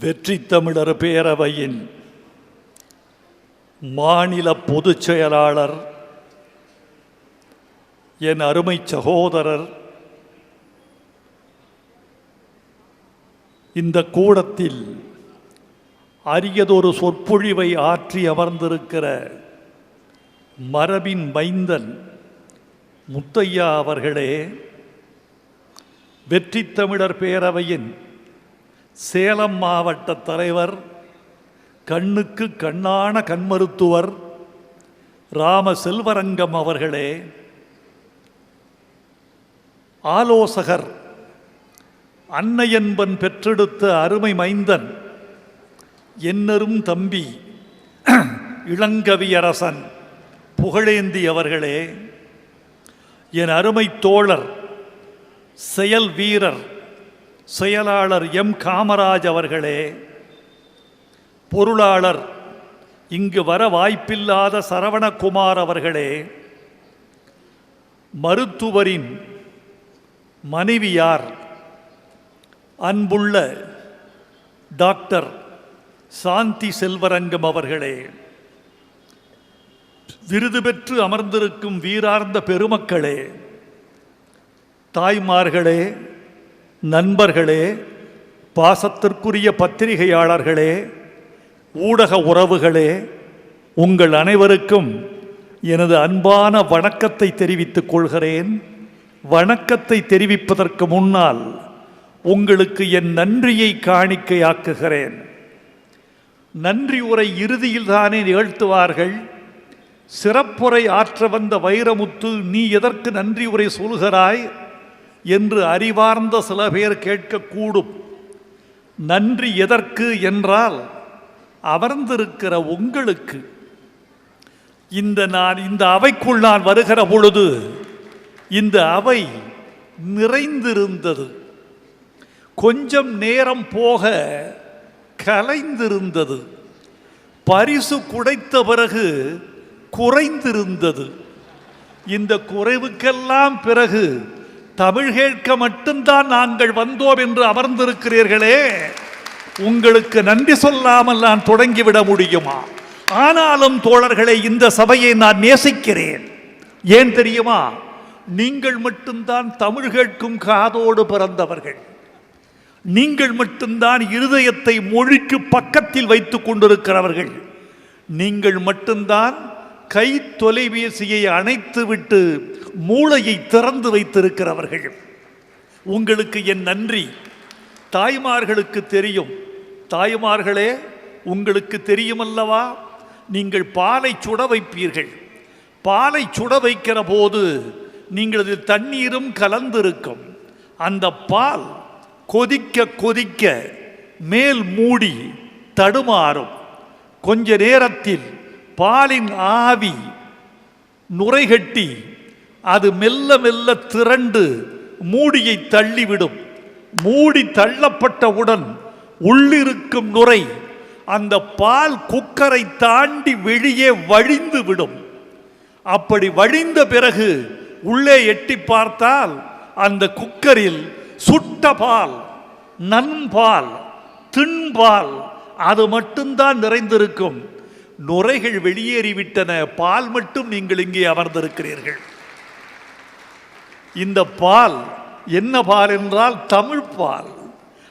வெற்றி தமிழர் பேரவையின் மாநில பொதுச் செயலாளர் என் அருமை சகோதரர் இந்த கூடத்தில் அரியதொரு சொற்பொழிவை ஆற்றி அமர்ந்திருக்கிற மரபின் மைந்தன் முத்தையா அவர்களே வெற்றி தமிழர் பேரவையின் சேலம் மாவட்ட தலைவர் கண்ணுக்கு கண்ணான கண்மருத்துவர் ராம செல்வரங்கம் அவர்களே ஆலோசகர் அன்னையன்பன் பெற்றெடுத்த அருமை மைந்தன் என்னரும் தம்பி இளங்கவியரசன் புகழேந்தி அவர்களே என் அருமை தோழர் செயல் வீரர் செயலாளர் எம் காமராஜ் அவர்களே பொருளாளர் இங்கு வர வாய்ப்பில்லாத சரவணகுமார் அவர்களே மருத்துவரின் மனைவியார் அன்புள்ள டாக்டர் சாந்தி செல்வரங்கம் அவர்களே விருது பெற்று அமர்ந்திருக்கும் வீரார்ந்த பெருமக்களே தாய்மார்களே நண்பர்களே பாசத்திற்குரிய பத்திரிகையாளர்களே ஊடக உறவுகளே உங்கள் அனைவருக்கும் எனது அன்பான வணக்கத்தை தெரிவித்துக் கொள்கிறேன். வணக்கத்தை தெரிவிப்பதற்கு முன்னால் உங்களுக்கு என் நன்றியை காணிக்கையாக்குகிறேன். நன்றி உரை இறுதியில் தானே நிகழ்த்துவார்கள்? சிறப்புரை ஆற்ற வந்த வைரமுத்து நீ எதற்கு நன்றி உரை சொல்கிறாய்? என்று அறிவார்ந்த சில பேர் கேட்கக்கூடும். நன்றி எதற்கு என்றால் அமர்ந்திருக்கிற உங்களுக்கு. இந்த நான் இந்த அவைக்குள் நான் வருகிற பொழுது இந்த அவை நிறைந்திருந்தது. கொஞ்சம் நேரம் போக கலைந்திருந்தது. பரிசு குடைத்த பிறகு குறைந்திருந்தது. இந்த குறைவுக்கெல்லாம் பிறகு தமிழ் கேட்க மட்டும்தான் நாங்கள் வந்தோம் என்று அமர்ந்திருக்கிறீர்களே. உங்களுக்கு நன்றி சொல்லாமல் நான் தொடங்கிவிட முடியுமா? ஆனாலும் தோழர்களே இந்த சபையை நான் நேசிக்கிறேன். ஏன் தெரியுமா? நீங்கள் மட்டும்தான் தமிழ் கேட்கும் காதோடு பிறந்தவர்கள். நீங்கள் மட்டும்தான் இருதயத்தை மொழிக்கு பக்கத்தில் வைத்துக் கொண்டிருக்கிறவர்கள். நீங்கள் மட்டும்தான் கை தொலைபேசியை அணைத்துவிட்டு மூளையை திறந்து வைத்திருக்கிறவர்கள். உங்களுக்கு என் நன்றி. தாய்மார்களுக்கு தெரியும். தாய்மார்களே உங்களுக்கு தெரியுமல்லவா? நீங்கள் பாலை சுட வைப்பீர்கள். பாலை சுட வைக்கிற போது நீங்கள் அதில் தண்ணீரும் கலந்திருக்கும். அந்த பால் கொதிக்க கொதிக்க மேல் மூடி தடுமாறும். கொஞ்ச நேரத்தில் பாலின் ஆவி நுரைகட்டி அது மெல்ல மெல்ல திரண்டு மூடியை தள்ளிவிடும். மூடி தள்ளப்பட்டவுடன் உள்ளிருக்கும் நுரை அந்த பால் குக்கரை தாண்டி வெளியே வழிந்து விடும். அப்படி வழிந்த பிறகு உள்ளே எட்டி பார்த்தால் அந்த குக்கரில் சுட்ட பால் நன்பால் தின்பால் அது மட்டும்தான் நிறைந்திருக்கும். நுரைகள் வெளியேறிவிட்டன. பால் மட்டும் நீங்கள் இங்கே அமர்ந்திருக்கிறீர்கள். இந்த பால் என்ன பால் என்றால் தமிழ் பால்.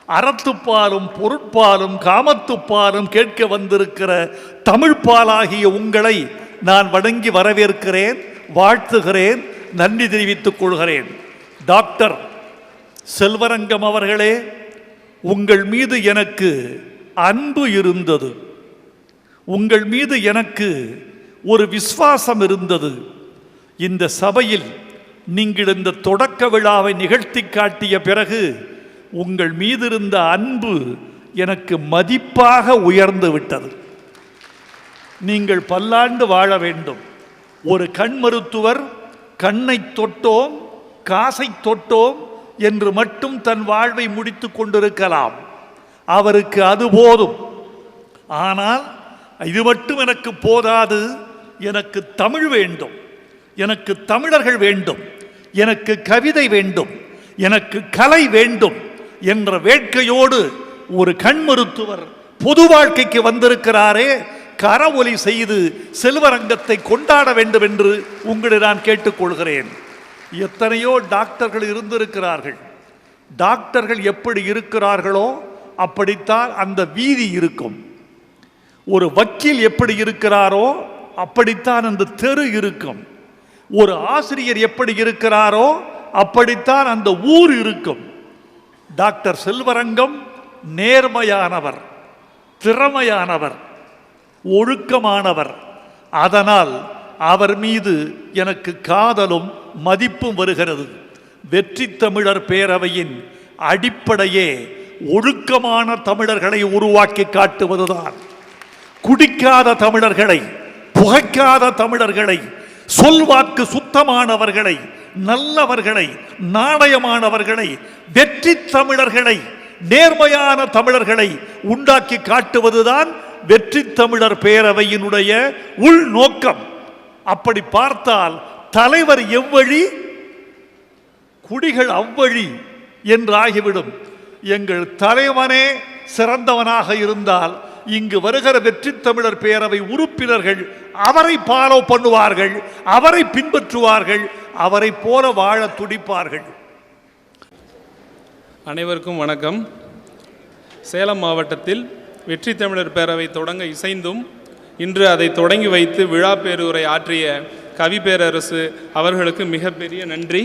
அறத்துப்பாலும் பொருட்பாலும் காமத்துப்பாலும் கேட்க வந்திருக்கிற தமிழ்ப்பாலாகிய உங்களை நான் வணங்கி வரவேற்கிறேன் வாழ்த்துகிறேன் நன்றி தெரிவித்துக் கொள்கிறேன். டாக்டர் செல்வரங்கம் அவர்களே உங்கள் மீது எனக்கு அன்பு இருந்தது. உங்கள் மீது எனக்கு ஒரு விசுவாசம் இருந்தது. இந்த சபையில் நீங்கள் இந்த தொடக்க விழாவை நிகழ்த்தி காட்டிய பிறகு உங்கள் மீது இருந்த அன்பு எனக்கு மதிப்பாக உயர்ந்து விட்டது. நீங்கள் பல்லாண்டு வாழ வேண்டும். ஒரு கண் மருத்துவர் கண்ணை தொட்டோம் காசை தொட்டோம் என்று மட்டும் தன் வாழ்வை முடித்துக் கொண்டிருக்கலாம். அவருக்கு அது போதும். ஆனால் இது மட்டும் எனக்கு போதாது. எனக்கு தமிழ் வேண்டும். எனக்கு தமிழர்கள் வேண்டும். எனக்கு கவிதை வேண்டும் எனக்கு கலை வேண்டும் என்ற வேட்கையோடு ஒரு கண் மருத்துவர் பொது வாழ்க்கைக்கு வந்திருக்கிறாரே கரவொலி செய்து செல்வரங்கத்தை கொண்டாட வேண்டும் என்று உங்களை நான் கேட்டுக்கொள்கிறேன். எத்தனையோ டாக்டர்கள் இருந்திருக்கிறார்கள். டாக்டர்கள் எப்படி இருக்கிறார்களோ அப்படித்தான் அந்த வீதி இருக்கும். ஒரு வக்கீல் எப்படி இருக்கிறாரோ அப்படித்தான் அந்த தெரு இருக்கும். ஒரு ஆசிரியர் எப்படி இருக்கிறாரோ அப்படித்தான் அந்த ஊர் இருக்கும். டாக்டர் செல்வரங்கம் நேர்மையானவர் திறமையானவர் ஒழுக்கமானவர். அதனால் அவர் மீது எனக்கு காதலும் மதிப்பும் வருகிறது. வெற்றி தமிழர் பேரவையின் அடிப்படையே ஒழுக்கமான தமிழர்களை உருவாக்கி காட்டுவதுதான். குடிக்காத தமிழர்களை புகைக்காத தமிழர்களை சொல்வாக்கு சுத்தமானவர்களை நல்லவர்களை நாணயமானவர்களை வெற்றி தமிழர்களை நேர்மையான தமிழர்களை உண்டாக்கி காட்டுவதுதான் வெற்றி தமிழர் பேரவையினுடைய உள்நோக்கம் அப்படி பார்த்தால் தலைவர் எவ்வழி குடிகள் அவ்வழி என்று ஆகிவிடும் எங்கள் தலைவனே சிறந்தவனாக இருந்தால் இங்கு வருகிற வெற்றி தமிழர் பேரவை உறுப்பினர்கள் அவரை ஃபாலோ பண்ணுவார்கள் அவரை பின்பற்றுவார்கள் அவரை போல வாழ துடிப்பார்கள். அனைவருக்கும் வணக்கம். சேலம் மாவட்டத்தில் வெற்றி தமிழர் பேரவை தொடங்க இசைந்தும் இன்று அதை தொடங்கி வைத்து விழா பேருரை ஆற்றிய கவி பேரரசு அவர்களுக்கு மிகப்பெரிய நன்றி.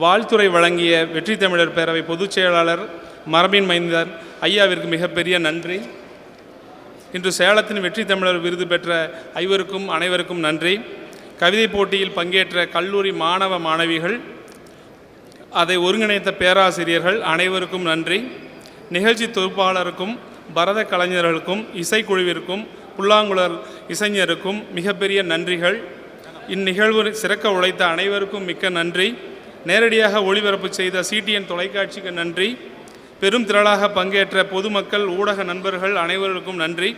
வாழ்த்துறை வழங்கிய வெற்றி தமிழர் பேரவை பொதுச் செயலாளர் மரபின் மைந்தர் ஐயாவிற்கு மிகப்பெரிய நன்றி. இன்று சேலத்தின் வெற்றி தமிழர் விருது பெற்ற ஐவருக்கும் அனைவருக்கும் நன்றி. கவிதை போட்டியில் பங்கேற்ற கல்லூரி மாணவ மாணவிகள் அதை ஒருங்கிணைத்த பேராசிரியர்கள் அனைவருக்கும் நன்றி. நிகழ்ச்சி தொகுப்பாளருக்கும் பரத கலைஞர்களுக்கும் இசைக்குழுவிற்கும் புல்லாங்குழல் இசைஞருக்கும் மிகப்பெரிய நன்றிகள். இந்நிகழ்வு சிறக்க உழைத்த அனைவருக்கும் மிக்க நன்றி. நேரடியாக ஒளிபரப்பு செய்த சிடிஎன் தொலைக்காட்சிக்கு நன்றி. பெரும் திரளாக பங்கேற்ற பொதுமக்கள் ஊடக நண்பர்கள் அனைவருக்கும் நன்றி.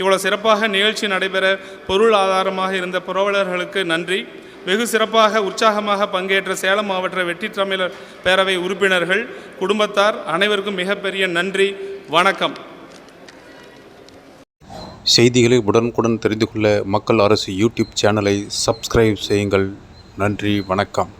இவ்வளவு சிறப்பாக நிகழ்ச்சி நடைபெற பொருள் ஆதாரமாக இருந்த புரவலர்களுக்கு நன்றி. வெகு சிறப்பாக உற்சாகமாக பங்கேற்ற சேலம் மாவட்ட வெற்றி தமிழர் பேரவை உறுப்பினர்கள் குடும்பத்தார் அனைவருக்கும் மிகப்பெரிய நன்றி. வணக்கம். செய்திகளை உடனுக்குடன் தெரிந்து கொள்ள மக்கள் அரசு யூடியூப் சேனலை சப்ஸ்கிரைப் செய்யுங்கள். நன்றி வணக்கம்.